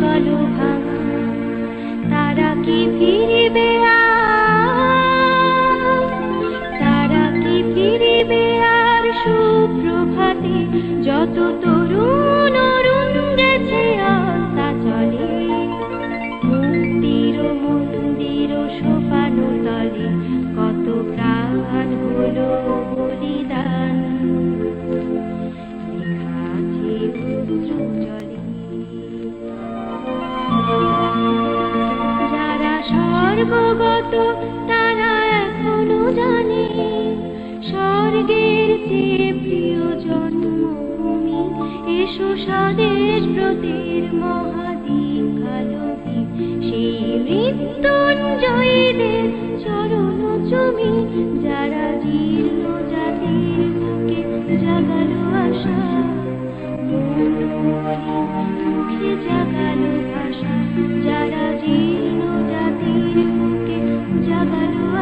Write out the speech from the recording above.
ভাঙা তারা কি ফিরিবে? তারা কি ফিরিবে আর সুপ্রভাতে? যত তরুণ অরুণ গেছে আস্তা চলে। মন্দির মন্দির সোপানো তলে কত প্রাণ সর্বগত তারা এখনও জানে স্বর্গের চেয়ে প্রিয় জন্মভূমি এসো স্বদেশ ব্রতের মহাদীক্ষালভী সেই মৃত্যুঞ্জয়ীদের চরণ চুমি।